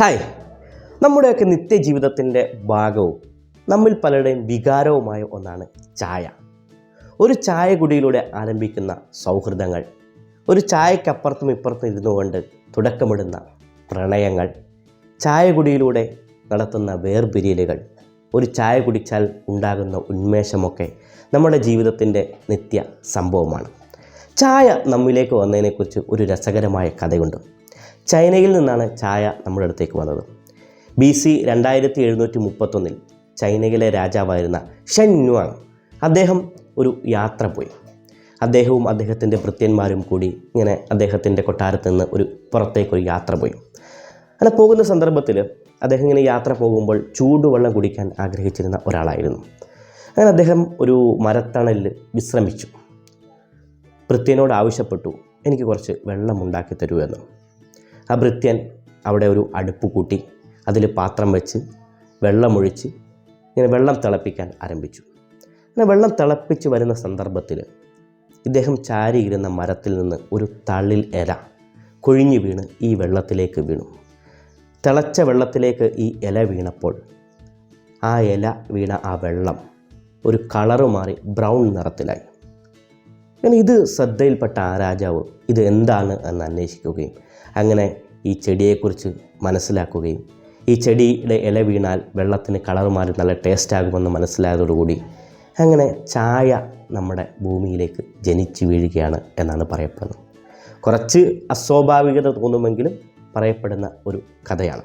Hi നമ്മുടെയൊക്കെ നിത്യജീവിതത്തിന്റെ ഭാഗവും നമ്മിൽ പലരുടെയും വികാരവുമായ ഒന്നാണ് ചായ. ഒരു ചായ കുടിയിലൂടെ ആരംഭിക്കുന്ന സൗഹൃദങ്ങൾ ഒരു ചായക്കപ്പുറത്തും ഇപ്പുറത്തും ഇരുന്നു കൊണ്ട് തുടക്കമിടുന്ന പ്രണയങ്ങൾ ചായ കുടിയിലൂടെ നടത്തുന്ന വേർപിരിയലുകൾ ഒരു ചായ കുടിച്ചാൽ ഉണ്ടാകുന്ന ഉന്മേഷമൊക്കെ നമ്മുടെ ജീവിതത്തിന്റെ നിത്യ സംഭവമാണ്. ചായ നമ്മിലേക്ക് വന്നതിനെക്കുറിച്ച് ഒരു രസകരമായ കഥയുണ്ട്. ചൈനയിൽ നിന്നാണ് ചായ നമ്മുടെ അടുത്തേക്ക് വന്നത്. ബി സി രണ്ടായിരത്തി എഴുന്നൂറ്റി മുപ്പത്തൊന്നിൽ ചൈനയിലെ രാജാവായിരുന്ന ഷെൻ ന്വാങ് അദ്ദേഹം ഒരു യാത്ര പോയി. അദ്ദേഹവും അദ്ദേഹത്തിന്റെ ഭൃത്യന്മാരും കൂടി ഇങ്ങനെ അദ്ദേഹത്തിന്റെ കൊട്ടാരത്ത് നിന്ന് ഒരു പുറത്തേക്കൊരു യാത്ര പോയി. അങ്ങനെ പോകുന്ന സന്ദർഭത്തിൽ അദ്ദേഹം ഇങ്ങനെ യാത്ര പോകുമ്പോൾ ചൂടുവെള്ളം കുടിക്കാൻ ആഗ്രഹിച്ചിരുന്ന ഒരാളായിരുന്നു. അങ്ങനെ അദ്ദേഹം ഒരു മരത്തണലിൽ വിശ്രമിച്ചു. ഭൃത്യനോട് ആവശ്യപ്പെട്ടു എനിക്ക് കുറച്ച് വെള്ളം ഉണ്ടാക്കി തരൂ എന്ന്. ആ ഭൃത്യൻ അവിടെ ഒരു അടുപ്പ് കൂട്ടി അതിൽ പാത്രം വെച്ച് വെള്ളമൊഴിച്ച് ഇങ്ങനെ വെള്ളം തിളപ്പിക്കാൻ ആരംഭിച്ചു. അങ്ങനെ വെള്ളം തിളപ്പിച്ച് വരുന്ന സന്ദർഭത്തിൽ ഇദ്ദേഹം ചാരിയിരുന്ന മരത്തിൽ നിന്ന് ഒരു തള്ളിൽ ഇല കൊഴിഞ്ഞു വീണ് ഈ വെള്ളത്തിലേക്ക് വീണു. തിളച്ച വെള്ളത്തിലേക്ക് ഈ ഇല വീണപ്പോൾ ആ ഇല വീണ ആ വെള്ളം ഒരു കളറ് മാറി ബ്രൗൺ നിറത്തിലായി. അങ്ങനെ ഇത് ശ്രദ്ധയിൽപ്പെട്ട ആ രാജാവ് ഇത് എന്താണ് എന്ന് അന്വേഷിക്കുകയും അങ്ങനെ ഈ ചെടിയെക്കുറിച്ച് മനസ്സിലാക്കുകയും ഈ ചെടിയുടെ ഇല വീണാൽ വെള്ളത്തിന് കളർ മാറി നല്ല ടേസ്റ്റ് ആകുമെന്ന് മനസ്സിലായതോടുകൂടി അങ്ങനെ ചായ നമ്മുടെ ഭൂമിയിലേക്ക് ജനിച്ചു വീഴുകയാണ് എന്നാണ് പറയപ്പെടുന്നത്. കുറച്ച് അസ്വാഭാവികത തോന്നുമെങ്കിലും പറയപ്പെടുന്ന ഒരു കഥയാണ്.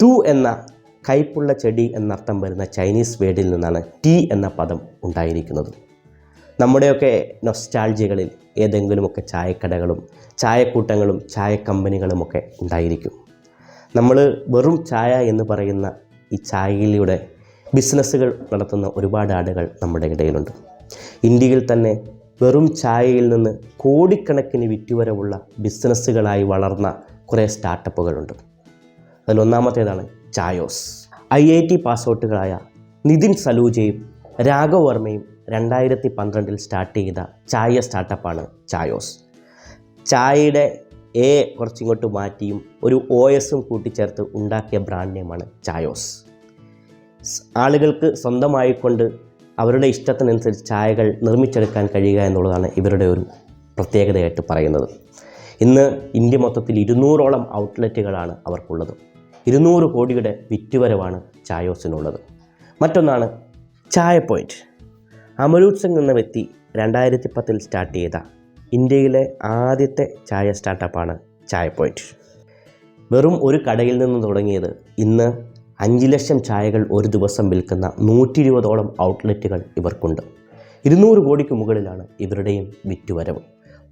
തു എന്ന കയ്പുള്ള ചെടി എന്നർത്ഥം വരുന്ന ചൈനീസ് വേഡിൽ നിന്നാണ് ടീ എന്ന പദം ഉണ്ടായിരിക്കുന്നത്. നമ്മുടെയൊക്കെ നൊസ്റ്റാൾജികളിൽ ഏതെങ്കിലുമൊക്കെ ചായക്കടകളും ചായക്കൂട്ടങ്ങളും ചായ കമ്പനികളുമൊക്കെ ഉണ്ടായിരിക്കും. നമ്മൾ വെറും ചായ എന്ന് പറയുന്ന ഈ ചായയിലൂടെ ബിസിനസ്സുകൾ നടത്തുന്ന ഒരുപാട് ആളുകൾ നമ്മുടെ ഇടയിലുണ്ട്. ഇന്ത്യയിൽ തന്നെ വെറും ചായയിൽ നിന്ന് കോടിക്കണക്കിന് വിറ്റുവരവുള്ള ബിസിനസ്സുകളായി വളർന്ന കുറേ സ്റ്റാർട്ടപ്പുകളുണ്ട് അതിലൊന്നാമത്തേതാണ് ചായോസ്. ഐ ഐ ടി പാസ്ഔട്ടുകളായ നിതിൻ സലൂജയും രാഘവ് വർമ്മയും രണ്ടായിരത്തി പന്ത്രണ്ടിൽ സ്റ്റാർട്ട് ചെയ്ത ചായ സ്റ്റാർട്ടപ്പാണ് ചായോസ്. ചായയുടെ എ കുറച്ചിങ്ങോട്ട് മാറ്റിയും ഒരു ഒ എസും കൂട്ടിച്ചേർത്ത് ഉണ്ടാക്കിയ ബ്രാൻഡ് നെയിമാണ് ചായോസ്. ആളുകൾക്ക് സ്വന്തമായിക്കൊണ്ട് അവരുടെ ഇഷ്ടത്തിനനുസരിച്ച് ചായകൾ നിർമ്മിച്ചെടുക്കാൻ കഴിയുക എന്നുള്ളതാണ് ഇവരുടെ ഒരു പ്രത്യേകതയായിട്ട് പറയുന്നത്. ഇന്ന് ഇന്ത്യ മൊത്തത്തിൽ ഇരുന്നൂറോളം ഔട്ട്ലെറ്റുകളാണ് അവർക്കുള്ളത്. ഇരുന്നൂറ് കോടിയുടെ വിറ്റുവരവാണ് ചായോസിനുള്ളത്. മറ്റൊന്നാണ് ചായ പോയിന്റ് അമരൂത് സിംഗ് എന്ന വ്യക്തി രണ്ടായിരത്തി പത്തിൽ സ്റ്റാർട്ട് ചെയ്ത ഇന്ത്യയിലെ ആദ്യത്തെ ചായ സ്റ്റാർട്ടപ്പാണ് ചായ പോയിന്റ് വെറും ഒരു കടയിൽ നിന്ന് തുടങ്ങിയത് ഇന്ന് അഞ്ച് ലക്ഷം ചായകൾ ഒരു ദിവസം വിൽക്കുന്ന നൂറ്റി ഇരുപതോളം ഔട്ട്ലെറ്റുകൾ ഇവർക്കുണ്ട്. ഇരുന്നൂറ് കോടിക്ക് മുകളിലാണ് ഇവരുടെയും വിറ്റുവരവ്.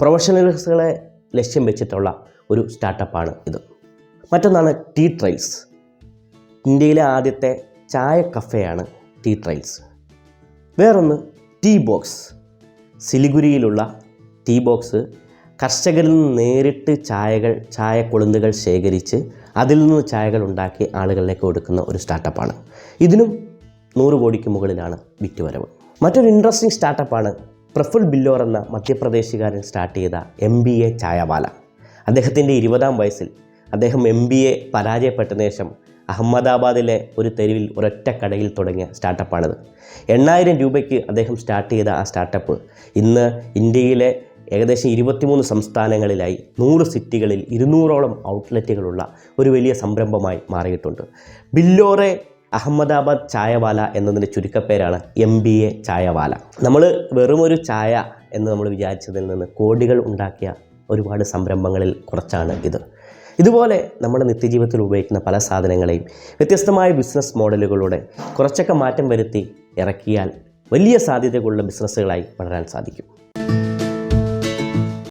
പ്രൊഫഷണൽസുകളെ ലക്ഷ്യം വെച്ചിട്ടുള്ള ഒരു സ്റ്റാർട്ടപ്പാണ് ഇത്. മറ്റൊന്നാണ് ടീ ട്രൈൽസ് ഇന്ത്യയിലെ ആദ്യത്തെ ചായ കഫേയാണ് ടീ ട്രയൽസ് വേറൊന്ന് ടീ ബോക്സ്. സിലിഗുരിയിലുള്ള ടീ ബോക്സ് കർഷകരിൽ നിന്ന് നേരിട്ട് ചായകൾ ചായ കൊളുന്തുകൾ ശേഖരിച്ച് അതിൽ നിന്ന് ചായകൾ ഉണ്ടാക്കി ആളുകളിലേക്ക് കൊടുക്കുന്ന ഒരു സ്റ്റാർട്ടപ്പാണ്. ഇതിനും നൂറ് കോടിക്ക് മുകളിലാണ് വിറ്റുവരവ്. മറ്റൊരു ഇൻട്രസ്റ്റിംഗ് സ്റ്റാർട്ടപ്പാണ് പ്രഫുൽ ബില്ലോർ എന്ന മധ്യപ്രദേശുകാരൻ സ്റ്റാർട്ട് ചെയ്ത എം ബി എ ചായവാല. അദ്ദേഹത്തിന്റെ ഇരുപതാം വയസ്സിൽ അദ്ദേഹം എം ബി എ പരാജയപ്പെട്ട ശേഷം അഹമ്മദാബാദിലെ ഒരു തെരുവിൽ ഒരൊറ്റ കടയിൽ തുടങ്ങിയ സ്റ്റാർട്ടപ്പാണിത്. എണ്ണായിരം രൂപയ്ക്ക് അദ്ദേഹം സ്റ്റാർട്ട് ചെയ്ത ആ സ്റ്റാർട്ടപ്പ് ഇന്ന് ഇന്ത്യയിലെ ഏകദേശം ഇരുപത്തിമൂന്ന് സംസ്ഥാനങ്ങളിലായി നൂറ് സിറ്റികളിൽ ഇരുന്നൂറോളം ഔട്ട്ലെറ്റുകളുള്ള ഒരു വലിയ സംരംഭമായി മാറിയിട്ടുണ്ട്. ബില്ലോറെ അഹമ്മദാബാദ് ചായവാല എന്നതിന്റെ ചുരുക്കപ്പേരാണ് എം ബി എ ചായവാല. നമ്മൾ വെറുമൊരു ചായ എന്ന് നമ്മൾ വിചാരിച്ചതിൽ നിന്ന് കോടികൾ ഉണ്ടാക്കിയ ഒരുപാട് സംരംഭങ്ങളിൽ കുറച്ചാണ് ഇത് ഇതുപോലെ നമ്മുടെ നിത്യജീവിതത്തിൽ ഉപയോഗിക്കുന്ന പല സാധനങ്ങളെയും വ്യത്യസ്തമായ ബിസിനസ് മോഡലുകളുടെ കുറച്ചൊക്കെ മാറ്റം വരുത്തി ഇറക്കിയാൽ വലിയ സാധ്യതകളുള്ള ബിസിനസ്സുകളായി വളരാൻ സാധിക്കും.